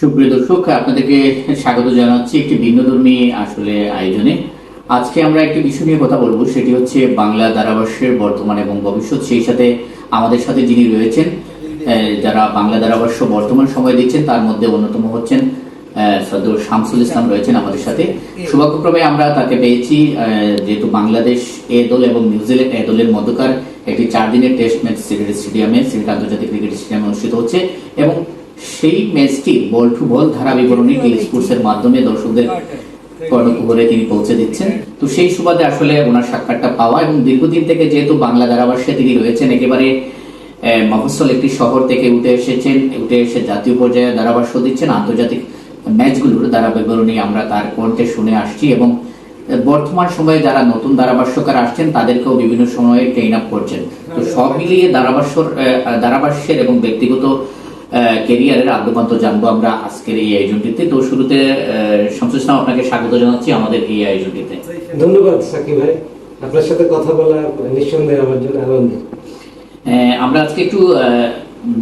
সুপ্রিয় দর্শক, আপনাদেরকে স্বাগত জানাচ্ছি একটি ভিন্নধর্মী আসলে আয়োজনে। আজকে আমরা একটি বিষয় নিয়ে কথা বলব, সেটি হচ্ছে বাংলা ধারাভাষ্যের বর্তমান এবং ভবিষ্যৎ। সেই সাথে আমাদের সাথে যিনি রয়েছেন যারা বাংলা ধারাভাষ্য বর্তমান সময় দিচ্ছেন, তার মধ্যে অন্যতম হচ্ছেন সদর শামসুল ইসলাম রয়েছেন আমাদের সাথে। সৌভাগ্যক্রমে আমরা তাকে পেয়েছি যেহেতু বাংলাদেশ এ দল এবং নিউজিল্যান্ড এ দলের মধ্যকার একটি চার দিনের টেস্ট ম্যাচ স্টেডিয়ামে, সিলেট আন্তর্জাতিক ক্রিকেট স্টেডিয়ামে অনুষ্ঠিত হচ্ছে এবং সেই ম্যাচটি বল টু বল ধারা বিবরণী টি স্পোর্টস এর মাধ্যমে দর্শকদের কর্ণকুহরে তিনি পৌঁছে দিচ্ছেন। তো সেই সুবাদে আসলে ওনার সাক্ষাৎটা পাওয়া এবং দীর্ঘদিন থেকে যেহেতু বাংলা ধারাভাষ্যে তিনি রয়েছেন একেবারে মফস্বল একটি শহর থেকে উঠে এসেছেন উঠে এসে জাতীয় পর্যায়ে ধারাভাষ্য দিচ্ছেন। আন্তর্জাতিক ম্যাচগুলোর ধারা বিবরণী আমরা তার কণ্ঠে শুনে আসছি এবং বর্তমান সময়ে যারা নতুন ধারাভাষ্যকার আসছেন তাদেরকেও বিভিন্ন সময়ে ট্রেন আপ করছেন। তো সব মিলিয়ে ধারাভাষ্যর আহ, ধারাভাষ্যের এবং ব্যক্তিগত কেরিয়ারের আদ্যপান্ত জানব আমরা আজকের এই আয়োজনটিতে। তো শুরুতে শামসুল ইসলাম আপনাকে স্বাগত জানাচ্ছি আমাদের এই আয়োজনটিতে। ধন্যবাদ সাকিব ভাই। আপনার সাথে কথা বলা নিঃসন্দেহে আমার জন্য আনন্দ। আমরা আজকে একটু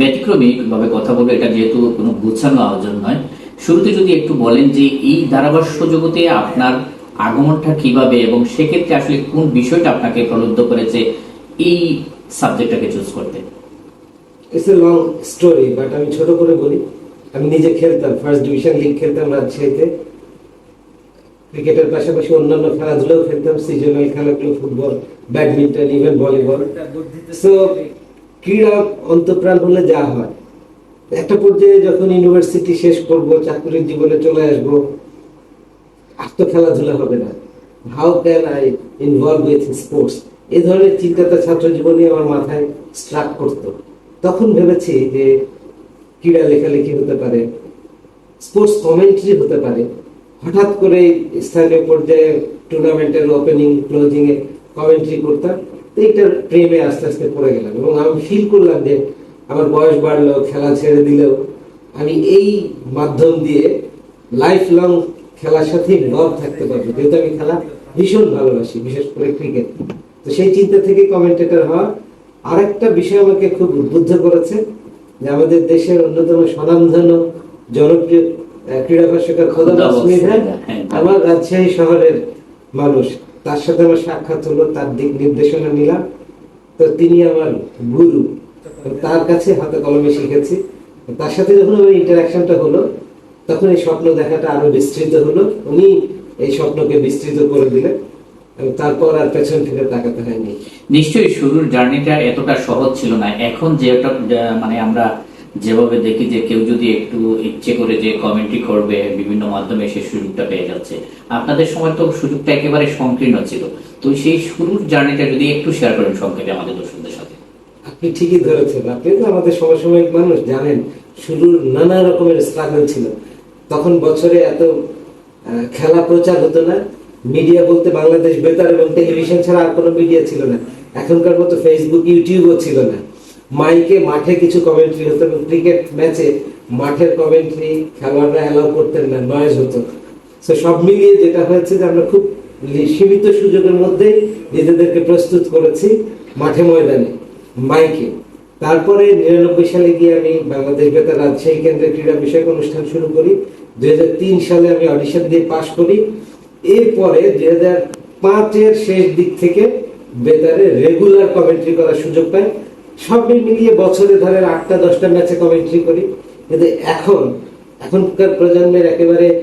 ব্যতিক্রমিক ভাবে কথা বলব। এটা যেহেতু কোনো গুছানো আয়োজন নয়। শুরুতে যদি একটু বলেন যে এই ধারাভাষ্য জগতে আপনার আগমনটা কীভাবে এবং সেক্ষেত্রে আসলে কোন বিষয়টা আপনাকে প্রলুব্ধ করেছে এই সাবজেক্টটাকে চুজ করতে? It's a long story but আমি ছোট করে বলি। আমি নিজে খেলতাম ফার্স্ট ডিভিশন লিগ খেলতাম রাজশাহীতে। ক্রিকেটের পাশাপাশি অন্যান্য খেলাধুলাও খেলতাম সিজনাল খেলাগুলো football badminton even volleyball so ক্রীড়া অন্তপ্রাণ হলে যা হয়। একটা পর্যায়ে যখন ইউনিভার্সিটি শেষ করব, চাকরির জীবনে চলে আসব, আর তো খেলাধুলা হবে না। How can I involve with sports এই ধরনের চিন্তাটা ছাত্র জীবনে আমার মাথায় স্ট্রাক করতো। তখন ভেবেছি যে ক্রীড়া লেখালেখি হতে পারে স্পোর্টস কমেন্ট্রি হতে পারে। হঠাৎ করে স্থানীয় পর্যায়ে টুর্নামেন্টের ওপেনিং ক্লোজিং এ কমেন্ট্রি করতাম। তো এইটার প্রেমে আস্তে আস্তে পড়ে গেলাম এবং আমি ফিল করলাম যে আমার বয়স বাড়লো, খেলা ছেড়ে দিলেও। আমি এই মাধ্যম দিয়ে লাইফ লং খেলার সাথে ইনভলভ থাকতে পারব। যেহেতু আমি খেলা ভীষণ ভালোবাসি, বিশেষ করে ক্রিকেট তো সেই চিন্তা থেকে কমেন্টেটর হওয়া আরেকটা বিষয় আমাকে খুব উদ্বুদ্ধ করেছে যে আমাদের দেশের অন্যতম স্বনামধন্য জনপ্রিয় ক্রীড়া ভাষ্যকার খোদা খোদা স্মিথ হ্যাঁ। আমার রাজশাহী শহরের মানুষ। তার সাথে আমার সাক্ষাৎ হলো তার দিক নির্দেশনা নিলাম। তো তিনি আমার গুরু। তার কাছে হাতে কলমে শিখেছি তার সাথে যখন আমার ইন্টারাকশনটা হলো তখন এই স্বপ্ন দেখাটা আরও বিস্তৃত হলো। উনি এই স্বপ্নকে বিস্তৃত করে দিলেন। তারপর আর পেছন ফিরে তাকাতে হয়নি। নিশ্চয়ই শুরুর জার্নিটা এতটা সহজ ছিল না। এখন যেটা মানে আমরা যেভাবে দেখি যে কেউ যদি একটু ইচ্ছে করে যে কমেন্ট্রি করবে বিভিন্ন মাধ্যমে সে সুযোগটা পেয়ে যাচ্ছে। আপনাদের সময় তো সুযোগটা একেবারে সংকীর্ণ ছিল। তো সেই শুরুর জার্নিটা যদি একটু শেয়ার করেন সংক্ষেপে আমাদের দর্শকদের সাথে। আপনি ঠিকই ধরেছেন। আপনি তো আমাদের সমসাময়িক মানুষ জানেন শুরুর নানা রকমের স্ট্রাগল ছিল। তখন বছরে এত খেলা প্রচার হতো না। মিডিয়া বলতে বাংলাদেশ বেতার এবং টেলিভিশন ছাড়া আর কোনো মিডিয়া ছিল না। এখনকার মতো ফেসবুক ইউটিউবও ছিল না। মাইকে মাঠে কিছু কমেন্ট্রি হতো এবং ক্রিকেট ম্যাচে মাঠের কমেন্ট্রি খেলোয়াড়রা অ্যালাউ করতেন না নয়েজ হতো তো সব মিলিয়ে যেটা হয়েছে যে আমরা খুব সীমিত সুযোগের মধ্যেই নিজেদেরকে প্রস্তুত করেছি মাঠে ময়দানে, মাইকে। তারপরে নিরানব্বই সালে গিয়ে আমি বাংলাদেশ বেতার রাজশাহী কেন্দ্রে ক্রীড়া বিষয়ক অনুষ্ঠান শুরু করি। দুই হাজার তিন সালে আমি অডিশন দিয়ে পাশ করি। এরপরে দুই হাজার পাঁচের শেষ দিক থেকে বেতারে রেগুলার কমেন্ট্রি করার সুযোগ পাই। সব মিলিয়ে বছরে ধরেন আটটা, দশটা ম্যাচে কমেন্ট্রি করি। কিন্তু এখন, এখনকার প্রজন্মের একেবারে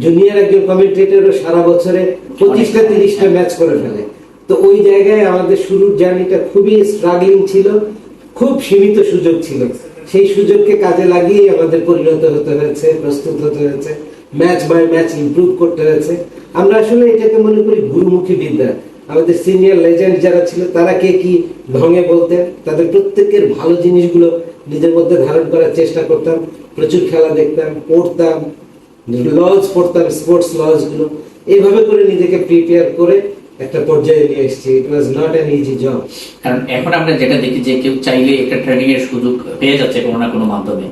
জুনিয়র একজন কমেন্ট্রেটরও সারা বছরে পঁচিশটা, তিরিশটা ম্যাচ করে ফেলে। তো ওই জায়গায় আমাদের শুরুর জার্নিটা খুবই স্ট্রাগলিং ছিল, খুব সীমিত সুযোগ ছিল। সেই সুযোগকে কাজে লাগিয়ে আমাদের পরিণত হতে হয়েছে, প্রস্তুত হতে হয়েছে। ম্যাচ বাই ম্যাচ ইমপ্রুভ করতে হয়েছে। আমরা আসলে এটাকে মনে করি গুরুমুখী বিদ্যা। আমাদের সিনিয়র লেজেন্ড যারা ছিল, তারা কে কি ঢঙে বলতেন? তাদের প্রত্যেকের ভালো জিনিসগুলো নিজের মধ্যে ধারণ করার চেষ্টা করতাম। প্রচুর খেলা দেখতাম, পড়তাম লজ পড়তাম স্পোর্টস লজগুলো। এইভাবে করে নিজেকে প্রিপেয়ার করে একটা পর্যায়ে নিয়ে এসেছি। It was not an easy job কারণ এখন আমরা যেটা দেখি যে কেউ চাইলে একটা ট্রেনিং এর সুযোগ পেয়ে যাচ্ছে কোনো না কোনো মাধ্যমে।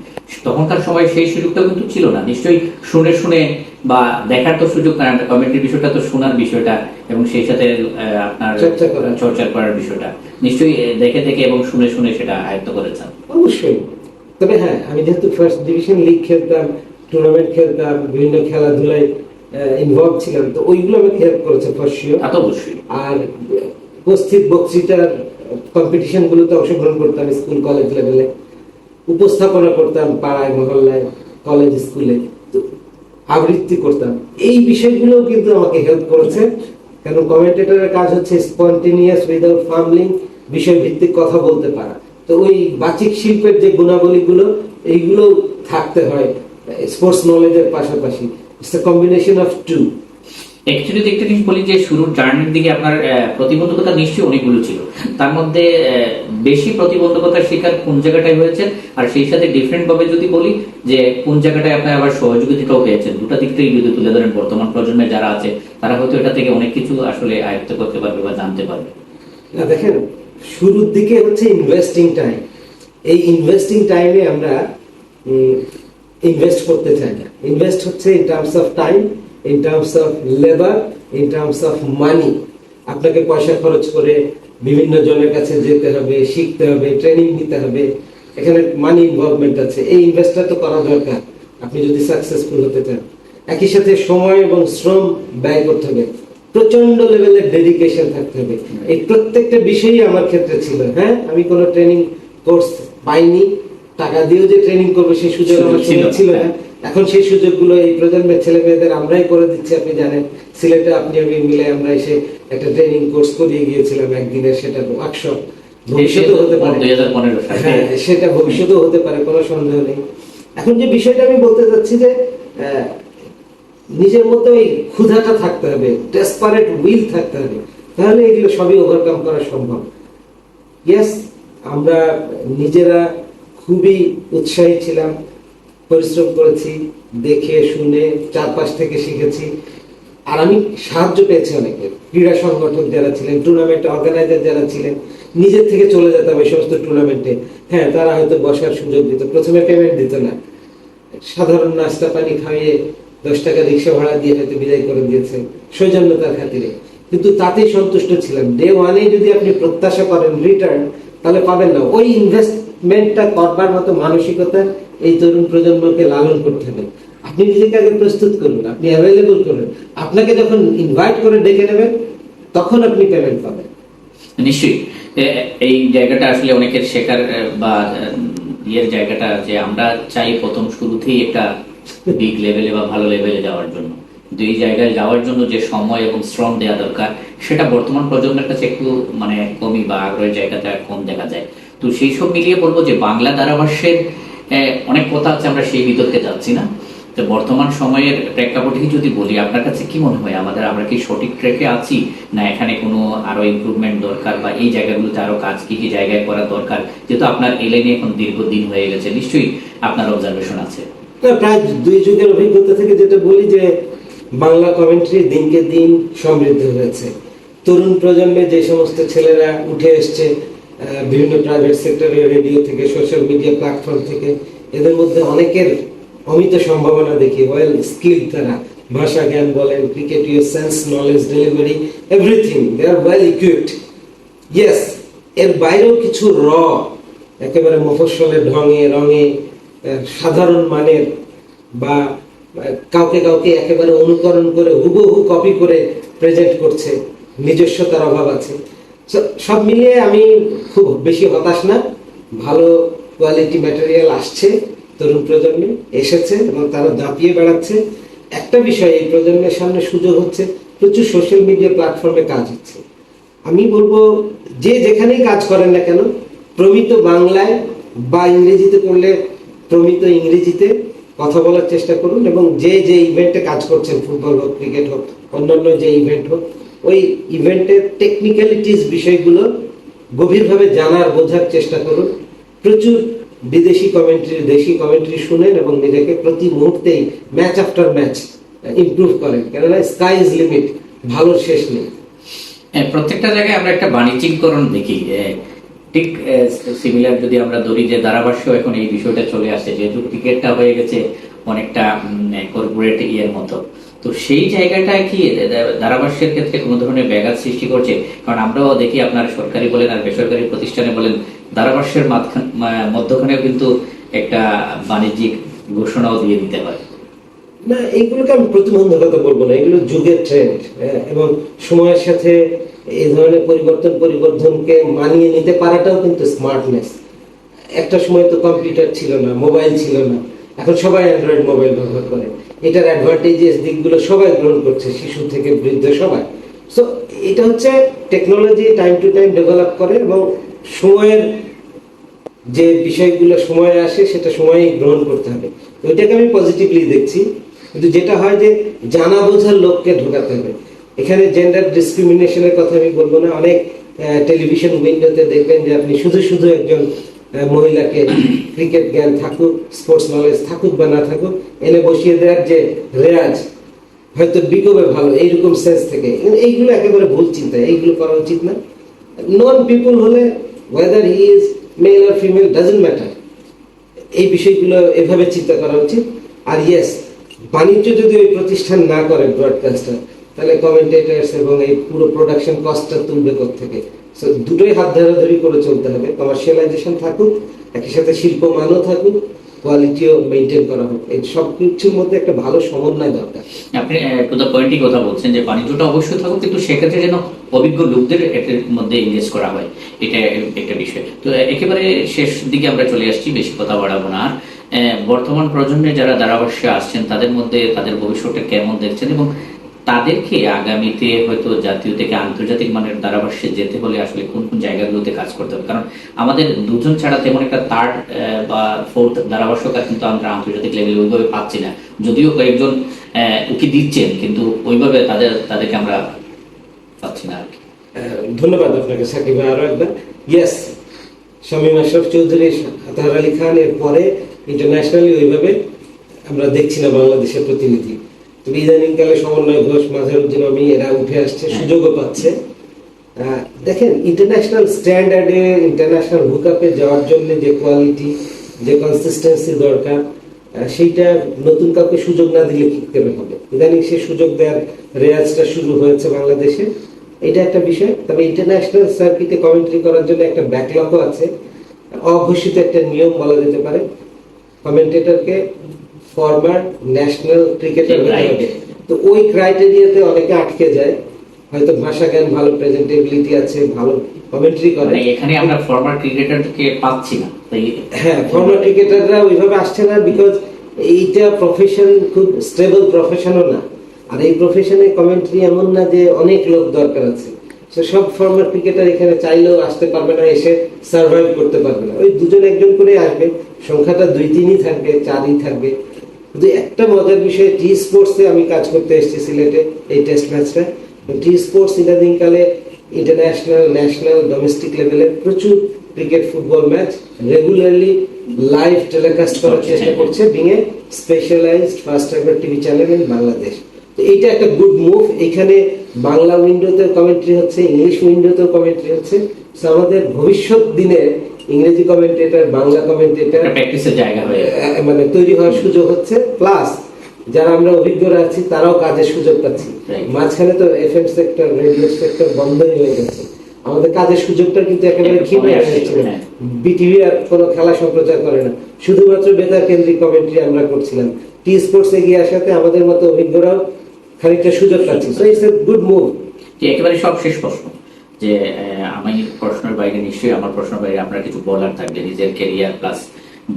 তখনকার সময় সেই সুযোগটা কিন্তু ছিল না। নিশ্চয়ই শুনে শুনে বা দেখার তো সুযোগ না কমেন্ট্রির বিষয়টা তো শোনার বিষয়টা এবং সেই সাথে আপনার চর্চা করা। চর্চা করার বিষয়টা। নিশ্চয়ই দেখে দেখে এবং শুনে শুনে সেটা আয়ত্ত করেছেন। অবশ্যই। তবে হ্যাঁ আমি যেহেতু ফার্স্ট ডিভিশন লিগ খেলতাম টুর্নামেন্ট খেলতাম বিভিন্ন খেলাধুলায় ইনভলভ ছিলাম তো ওইগুলো আমাকে হেল্প করেছে ফর তা তো অবশ্যই। আর উপস্থিত বক্তৃতার কম্পিটিশন গুলোতে অংশগ্রহণ করতাম স্কুল কলেজ লেভেলে উপস্থাপনা করতাম পাড়ায়, মহল্লায় কলেজ স্কুলে আবৃত্তি করতাম। এই বিষয়গুলো কিন্তু আমাকে হেল্প করেছে। কেন কমেন্টেটরের কাজ হচ্ছে স্পন্টেনিয়াস উইদাউট ফার্মলিং বিষয় ভিত্তিক কথা বলতে পারা। তো ওই বাচিক শিল্পের যে গুণাবলীগুলো এইগুলো থাকতে হয় স্পোর্টস নলেজের পাশাপাশি। It's a combination of two actually একটা জিনিস বলি যে শুরুর জার্নির দিকে আপনার প্রতিবন্ধকতা নিশ্চয়ই অনেকগুলো ছিল। তার মধ্যে বেশি প্রতিবন্ধকতার শিকার কোন জায়গাটায় হয়েছে? আর সেই সাথে ডিফারেন্ট ভাবে যদি বলি যে কোন জায়গাটায় আপনার আবার সহযোগিতাও পেয়েছেন? দুটা দিকটাই যদি তুলে ধরেন, বর্তমান প্রজন্মে যারা আছে, তারা হয়তো এটা থেকে অনেক কিছু আসলে আয়ত্ত করতে পারবে বা জানতে পারবে। না, দেখেন, শুরুর দিকে হচ্ছে ইনভেস্টিং টাইম এই ইনভেস্টিং টাইমে আমরা ইনভেস্ট করতে চাই না। ইনভেস্ট হচ্ছে in terms of time in terms of labour in terms of money আপনাকে পয়সা খরচ করে বিভিন্ন জনের কাছে যেতে হবে শিখতে হবে ট্রেনিং নিতে হবে। এখানে মানি ইনভলভমেন্ট আছে। এই ইনভেস্টটা তো করা দরকার আপনি যদি সাকসেসফুল হতে চান। একই সাথে সময় এবং শ্রম ব্যয় করতে হবে। প্রচণ্ড লেভেলের ডেডিকেশন থাকতে হবে। এই প্রত্যেকটা বিষয়ই আমার ক্ষেত্রে ছিল। হ্যাঁ আমি কোনো ট্রেনিং কোর্স পাইনি। টাকা দিয়েও যে ট্রেনিং করব সেই সুযোগ আমার ছিল, না। এখন সেই সুযোগগুলো এই প্রজন্মের ছেলে মেয়েদের আমরাই করে দিচ্ছি আপনি জানেন। সিলেটে আপনি আমি মিলে আমরা এসে একটা ট্রেনিং কোর্স করিয়ে গিয়েছিলাম একদিনের সেটা ওয়ার্কশপ হতে পারে। হ্যাঁ সেটা ভবিষ্যতেও হতে পারে কোনো সন্দেহ নেই। এখন যে বিষয়টা আমি বলতে চাচ্ছি যে নিজের মধ্যে ওই ক্ষুধাটা থাকতে হবে ডেসপারেট উইল থাকতে হবে তাহলে এগুলো সবই ওভারকাম করা সম্ভব। ইয়েস আমরা নিজেরা খুবই উৎসাহী ছিলাম পরিশ্রম করেছি, দেখে, শুনে, চারপাশ থেকে শিখেছি। আর আমি সাহায্য পেয়েছি অনেকের ক্রীড়া সংগঠক যারা ছিলেন টুর্নামেন্ট অর্গানাইজার যারা ছিলেন, নিজের থেকে চলে যেতাম এই সমস্ত টুর্নামেন্টে হ্যাঁ তারা হয়তো বসার সুযোগ দিত, প্রথমে পেমেন্ট দিত না। সাধারণ নাস্তা, পানি খাইয়ে দশ টাকা রিক্সা ভাড়া দিয়ে হয়তো বিদায় করে দিয়েছে, সৌজন্যতার খাতিরে। কিন্তু তাতেই সন্তুষ্ট ছিলাম। ডে ওয়ানে যদি আপনি প্রত্যাশা করেন রিটার্ন তাহলে পাবেন না। ওই ইনভেস্টমেন্টটা করবার মতো মানসিকতা এই তরুণ প্রজন্মকে লালন করতে হবে। আপনি নিজেকে আগে প্রস্তুত করুন, আপনি অ্যাভেলেবল করুন। আপনাকে যখন ইনভাইট করে ডেকে নেবেন, তখন আপনি পেমেন্ট পাবেন। নিশ্চয়ই। এই জায়গাটা আসলে অনেকের শেখার বা ইয়ের জায়গাটা যে আমরা চাই প্রথম শুরুতেই একটা বিগ লেভেলে বা ভালো লেভেলে যাওয়ার জন্য। কিন্তু এই জায়গায় যাওয়ার জন্য যে সময় এবং শ্রম দেওয়া দরকার, সেটা বর্তমান প্রজন্মের কাছে একটু মানে কমই বা আগ্রহের জায়গাটা কম দেখা যায়। তো সেই সব মিলিয়ে বলব যে বাংলা ধারাভাষ্যের অনেক কথা আছে, আমরা সেই বিতর্কে যাচ্ছি না। তো বর্তমান সময়ের প্রেক্ষাপটে যদি বলি, আপনার কাছে কি মনে হয়? আমাদের, আমরা কি সঠিক ট্র্যাকে আছি? না এখানে কোনো আরও ইমপ্রুভমেন্ট দরকার বা এই জায়গাগুলোতে আরও কাজ কি কি জায়গায় করা দরকার? যেহেতু আপনার লাইনে এখন দীর্ঘদিন হয়ে গেছে, নিশ্চয়ই আপনার অবজারভেশন আছে। প্রায় দুই যুগের অভিজ্ঞতা থেকে যেটা বলি যে, বাংলা কমেন্ট্রি দিনকে দিন সমৃদ্ধ হয়েছে। তরুণ প্রজন্মে যে সমস্ত ছেলেরা উঠে এসছে বিভিন্ন প্রাইভেট সেক্টরে রেডিও থেকে সোশ্যাল মিডিয়া প্ল্যাটফর্ম থেকে, এদের মধ্যে অনেকের অমিত সম্ভাবনা দেখি। ওয়েল স্কিল তারা। ভাষা জ্ঞান বলেন ক্রিকেটীয় sense knowledge delivery everything they are well equipped yes এর বাইরেও কিছু র, একেবারে মফস্বলের ঢঙে, রঙে সাধারণ মানের বা কাউকে কাউকে একেবারে অনুকরণ করে হুবহু কপি করে প্রেজেন্ট করছে। নিজস্বতার অভাব আছে। সব মিলিয়ে আমি খুব বেশি হতাশ না। ভালো কোয়ালিটি ম্যাটেরিয়াল আসছে তরুণ প্রজন্মে, এসেছে এবং তারা দাপিয়ে বেড়াচ্ছে। একটা বিষয় এই প্রজন্মের সামনে সুযোগ হচ্ছে, প্রচুর সোশ্যাল মিডিয়া প্ল্যাটফর্মে কাজ হচ্ছে। আমি বলব, যে যেখানেই কাজ করেন না কেন, প্রমিত বাংলায় বা ইংরেজিতে করলে প্রমিত ইংরেজিতে কথা বলার চেষ্টা করুন এবং যে যে ইভেন্টে কাজ করছেন ফুটবল হোক ক্রিকেট হোক, অন্যান্য যে ইভেন্ট হোক ওই ইভেন্টের টেকনিক্যালিটিস বিষয়গুলো গভীরভাবে জানার, বোঝার চেষ্টা করুন। প্রচুর বিদেশি কমেন্ট্রি, দেশি কমেন্ট্রি শুনেন এবং নিজেকে প্রতি মুহূর্তেই ম্যাচ আফটার ম্যাচ ইমপ্রুভ করেন। কেননা স্কাই ইজ লিমিট ভালোর শেষ নেই। প্রত্যেকটা জায়গায় আমরা একটা বাণিজ্যিককরণ দেখি ঠিক সিমিলার যদি আমরা ধরি যে ধারাভাষ্য এখন এই বিষয়টা চলে আসছে যেহেতু ক্রিকেটটা হয়ে গেছে অনেকটা কর্পোরেট ইয়ের মতো। তো সেই জায়গাটায় কি ধারাভাষ্যের ক্ষেত্রে কোনো ধরনের ব্যাঘাত সৃষ্টি করছে? কারণ আমরাও দেখি আপনার সরকারি বলেন আর বেসরকারি প্রতিষ্ঠানে বলেন, ধারাভাষ্যের মধ্যখানেও কিন্তু একটা বাণিজ্যিক ঘোষণাও দিয়ে দিতে হয়। না, এইগুলোকে আমি প্রতিবন্ধকতা বলব না। এগুলো যুগের ট্রেন্ড এবং সময়ের সাথে এই ধরনের পরিবর্তন পরিবর্তনকে মানিয়ে নিতে পারাটাও কিন্তু স্মার্টনেস একটা সময় তো কম্পিউটার ছিল না মোবাইল ছিল না। এখন সবাই অ্যান্ড্রয়েড মোবাইল ব্যবহার করে। এটার অ্যাডভান্টেজেস দিকগুলো সবাই গ্রহণ করছে, শিশু থেকে বৃদ্ধ সবাই। সো এটা হচ্ছে technology time to time develop করে এবং সময়ের যে বিষয়গুলো সময়ে আসে, সেটা সময়েই গ্রহণ করতে হবে। তো এটাকে আমি পজিটিভলি দেখছি। কিন্তু যেটা হয় যে, জানা বোঝার লোককে ঢোকাতে হবে। এখানে জেন্ডার ডিসক্রিমিনেশনের কথা আমি বলব না। অনেক টেলিভিশন উইন্ডোতে দেখবেন যে আপনি শুধু শুধু একজন মহিলাকে ক্রিকেট জ্ঞান থাকুক স্পোর্টস নলেজ থাকুক বা না থাকুক, এনে বসিয়ে দেওয়ার যে রেয়াজ, হয়তো বিকবে ভালো, এইরকম সেন্স থেকে। এইগুলো একেবারে ভুল চিন্তা, এইগুলো করা উচিত না। নন পিপুল হলে whether he is male or female doesn't matter এই বিষয়গুলো এভাবে চিন্তা করা উচিত। আর ইয়েস বাণিজ্য যদি ওই প্রতিষ্ঠান না করে ব্রডকাস্টার তাহলে কমেন্টেটার্স এবং এই পুরো প্রোডাকশন কস্টটা তুলবে থেকে দুটোই হাত ধরাধরি করে চলতে হবে। কমার্শিয়ালাইজেশন থাকুক, একই সাথে শিল্প মানও থাকুক কোয়ালিটিও মেনটেন করা হোক। এই সব কিছুর মধ্যে একটা ভালো সমন্বয় দরকার। আপনি পয়েন্টই কথা বলছেন যে বাণিজ্যটা অবশ্যই থাকুক, কিন্তু সেক্ষেত্রে যেন অভিজ্ঞ লোকদের এটার মধ্যে ইংগেজ করা হয়, এটা একটা বিষয়। তো, একেবারে শেষ দিকে আমরা চলে আসছি, বেশি কথা বাড়াবো না বর্তমান প্রজন্মে যারা ধারাভাষ্যে আসছেন, তাদের মধ্যে তাদের ভবিষ্যৎটা কেমন দেখছেন এবং তাদেরকে আগামীতে হয়তো জাতীয় থেকে আন্তর্জাতিক মানের ধারাভাষ্যে যেতে হলে আসলে কোন কোন জায়গাগুলোতে কাজ করতে হবে? কারণ আমাদের দুজন ছাড়া তেমন একটা থার্ড বা ফোর্থ ধারাভাষ্যকার কিন্তু আমরা আন্তর্জাতিক লেভেলে ওইভাবে পাচ্ছি না। যদিও কয়েকজন উকি দিচ্ছেন, কিন্তু ওইভাবে তাদের, তাদেরকে আমরা পাচ্ছি না আর কি। ধন্যবাদ আপনাকে, সাকিব আরও একবার। ইয়েস শামীম আশরাফ চৌধুরী আতাহার আলী খান পরে ইন্টারন্যাশনালি ওইভাবে আমরা দেখছি না বাংলাদেশের প্রতিনিধি। তবে ইদানিংকালে সমন্বয় ঘোষ মাঝারুদ্দিন আমি এরা উঠে আসছে, সুযোগও পাচ্ছে। দেখেন ইন্টারন্যাশনাল স্ট্যান্ডার্ডে ইন্টারন্যাশনাল হুকআপে যাওয়ার জন্য যে কোয়ালিটি যে কনসিস্টেন্সি দরকার সেইটা নতুন কাউকে সুযোগ না দিলে কি করে হবে? ইদানিং সে সুযোগ দেওয়ার রেয়াজটা শুরু হয়েছে বাংলাদেশে। এটা একটা বিষয়। তবে ইন্টারন্যাশনাল সার্কিটে কমেন্ট্রি করার জন্য একটা ব্যাকলগও আছে। অঘোষিত একটা নিয়ম বলা যেতে পারে। কমেন্টেটরকে ফরমার ন্যাশনাল ক্রিকেটার তো ওই ক্রাইটেরিয়াতে অনেকে আটকে যায়। হয়তো ভাষা জ্ঞান ভালো প্রেজেন্টেবিলিটি আছে ভালো কমেন্ট্রি করে। মানে এখানে আমরা ফরমার ক্রিকেটারকে পাচ্ছি না। হ্যাঁ ফর্মাল ক্রিকেটাররা ওইভাবে আসছে না বিকজ এইটা প্রফেশন খুব স্টেবল প্রফেশনও না। আর এই প্রফেশনে কমেন্ট্রি এমন না যে অনেক লোক দরকার আছে। সে সব ফর্মাল ক্রিকেটার এখানে চাইলেও আসতে পারবে না এসে সার্ভাইভ করতে পারবে না। ওই দুজন একজন করে আসবে। সংখ্যাটা দুই তিনই থাকবে চারই থাকবে। কিন্তু একটা মজার বিষয় টি স্পোর্টসে আমি কাজ করতে এসেছি সিলেটে এই টেস্ট ম্যাচটা টি স্পোর্টস ইদানিংকালে ইন্টারন্যাশনাল ন্যাশনাল ডোমেস্টিক লেভেলে প্রচুর cricket football match regularly live telecast করার চেষ্টা করছে being a specialised first ever TV channel in Bangladesh তো এইটা একটা গুড মুভ এখানে বাংলা উইন্ডোতে কমেন্ট্রি হচ্ছে ইংলিশ উইন্ডোতেও কমেন্ট্রি হচ্ছে। আমাদের ভবিষ্যৎ দিনে ইংরেজি কমেন্টেটর বাংলা কমেন্টেটর প্র্যাকটিসের জায়গা হয়ে মানে তৈরি হওয়ার সুযোগ হচ্ছে। প্লাস যারা আমরা অভিজ্ঞরা আছি তারাও কাজের সুযোগ পাচ্ছি। মাঝখানে তো এফএম সেক্টর রেডিও সেক্টর বন্ধই হয়ে গেছে। আমাদের কাজের সুযোগটা কিন্তু একেবারে ক্ষীণ কমে হয়ে আসছে, হ্যাঁ। বিটিভি আর কোনো খেলা সম্প্রচার করে না। শুধুমাত্র বেতার কেন্দ্রিক কমেন্ট্রি আমরা করছিলাম। টি স্পোর্টস এগিয়ে আসাতে আমাদের মতো অভিজ্ঞরাও খানিকটা সুযোগ পাচ্ছি so it's a good move একেবারে সব শেষ প্রশ্ন। যে আমি প্রশ্নের বাইরে নিশ্চয়ই আমার প্রশ্নের বাইরে আপনার কিছু বলার থাকবে নিজের ক্যারিয়ার প্লাস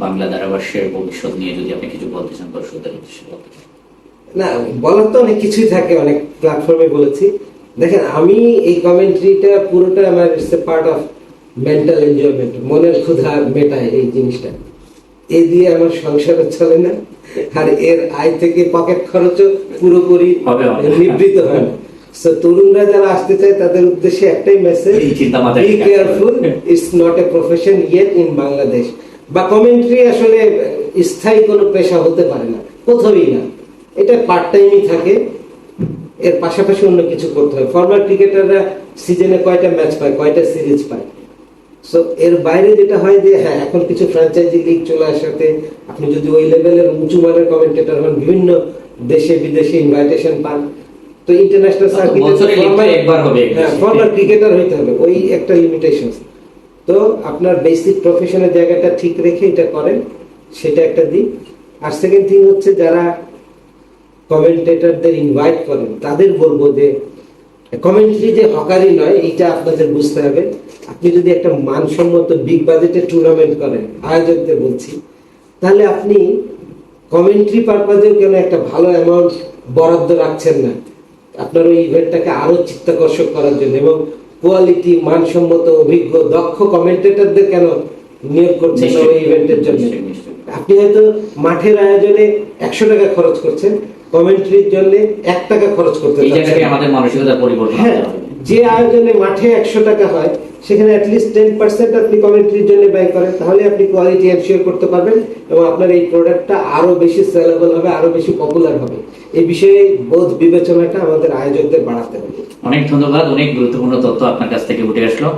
বাংলা ধারাভাষ্যের ভবিষ্যৎ নিয়ে যদি আপনি কিছু বলতে চান দর্শকদের উদ্দেশ্যে বলতে না বলার তো অনেক কিছুই থাকে অনেক প্ল্যাটফর্মে বলেছি। দেখেন আমি এই কমেন্ট্রিটা পুরোটা আমার it's a part of mental enjoyment মনের ক্ষুধা মেটায় এই জিনিসটা। এই দিয়ে আমার সংসারও চলে না আর এর আয় থেকে পকেট খরচও পুরোপুরি। নিবৃত হয় না। তরুণরা যারা আসতে চায় তাদের উদ্দেশ্যে একটাই মেসেজ এই চিন্তা মাথায় be careful it's not a profession yet in Bangladesh বা কমেন্ট্রি আসলে স্থায়ী কোনো পেশা হতে পারে না। কোথাওই না। এটা পার্ট টাইমই থাকে। এর পাশাপাশি অন্য কিছু করতে হয়। ফরমাল ক্রিকেটাররা সিজনে কয়টা ম্যাচ পায় কয়টা সিরিজ পায়। সো এর বাইরে যেটা হয় যে হ্যাঁ এখন কিছু ফ্র্যাঞ্চাইজি লিগ চলে আসাতে আপনি যদি ওই লেভেলের উঁচু মানের কমেন্টেটর হন বিভিন্ন দেশে বিদেশে ইনভাইটেশন পান তো ইন্টারন্যাশনাল বছরে একবার হবে। ক্রিকেটার হইতে হবে ওই একটা লিমিটেশন তো আপনার বেসিক প্রফেশনের জায়গাটা ঠিক রেখে এটা করেন সেটা একটা দিক। আর সেকেন্ড থিং হচ্ছে যারা কমেন্টেটরদের ইনভাইট করেন তাদের বলব যে কমেন্ট্রি যে হকারি নয় এটা আপনাদের বুঝতে হবে। আপনি যদি একটা মানসম্মত বিগ বাজেটের টুর্নামেন্ট করেন আয়োজকদের বলছি তাহলে আপনি কমেন্ট্রি পারপাজেও কেন একটা ভালো অ্যামাউন্ট বরাদ্দ রাখছেন না? আপনার ওই ইভেন্টটাকে আরও চিত্তাকর্ষক করার জন্য এবং কোয়ালিটি মানসম্মত অভিজ্ঞ দক্ষ কমেন্টেটরদের কেন নিয়োগ করছেন না ওই ইভেন্টের জন্য। আপনি হয়তো মাঠের আয়োজনে একশো টাকা খরচ করছেন কমেন্ট্রির জন্য এক টাকা খরচ করতে এই জায়গায় আমাদের মানসিকতা পরিবর্তন হ্যাঁ। যে আয়োজনে মাঠে একশো টাকা হয়, সেখানে অ্যাটলিস্ট টেন পার্সেন্ট আপনি কমেন্ট্রির জন্য ব্যয় করেন, তাহলে আপনি কোয়ালিটি এনশিওর করতে পারবেন এবং আপনার এই প্রোডাক্টটা আরও বেশি সেলেবল হবে, আরও বেশি পপুলার হবে। এই বিষয়ে বোধ বিবেচনাটা আমাদের আয়োজকদের বাড়াতে হবে। অনেক ধন্যবাদ, অনেক গুরুত্বপূর্ণ তথ্য আপনার কাছ থেকে উঠে আসলো।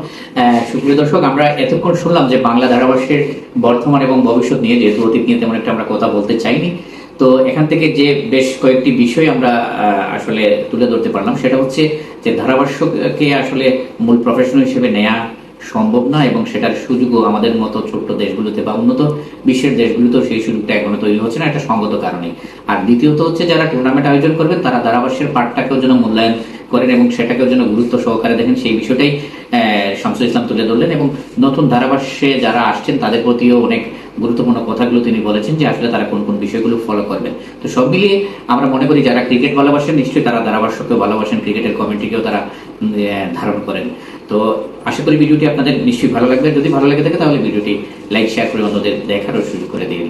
সুপ্রিয় দর্শক, আমরা এতক্ষণ শুনলাম যে বাংলা ধারাভাষ্যের বর্তমান এবং ভবিষ্যৎ নিয়ে, যেহেতু অতীত নিয়ে তেমন একটা আমরা কথা বলতে চাইনি। তো এখান থেকে যে বেশ কয়েকটি বিষয় আমরা আসলে তুলে ধরতে পারলাম, সেটা হচ্ছে যে ধারাভাষ্যকে আসলে মূল প্রফেশন হিসেবে নেওয়া সম্ভব না এবং সেটার সুযোগও আমাদের মতো ছোট্ট দেশগুলোতে বা উন্নত বিশ্বের দেশগুলোতেও সেই সুযোগটা এখনও তৈরি হচ্ছে না একটা সঙ্গত কারণে। আর দ্বিতীয়ত হচ্ছে যারা টুর্নামেন্ট আয়োজন করবেন, তারা ধারাভাষ্যের পাঠটাকেও যেন মূল্যায়ন করেন এবং সেটাকেও যেন গুরুত্ব সহকারে দেখেন, সেই বিষয়টাই শামসুল ইসলাম তুলে ধরলেন। এবং নতুন ধারাভাষ্যে যারা আসছেন, তাদের প্রতিও অনেক গুরুত্বপূর্ণ কথাগুলো তিনি বলেছেন যে আসলে তারা কোন কোন বিষয়গুলো ফলো করবেন। তো সব মিলিয়ে আমরা মনে করি যারা ক্রিকেট ভালোবাসেন, নিশ্চয়ই তারা ধারাভাষ্যকেও ভালোবাসেন ক্রিকেটের কমিটিকেও তারা ধারণ করেন। তো আশা করি ভিডিওটি আপনাদের নিশ্চয়ই ভালো লাগবে। যদি ভালো লাগে থাকে তাহলে ভিডিওটি লাইক শেয়ার করে অন্যদের দেখারও সুযোগ করে দিন।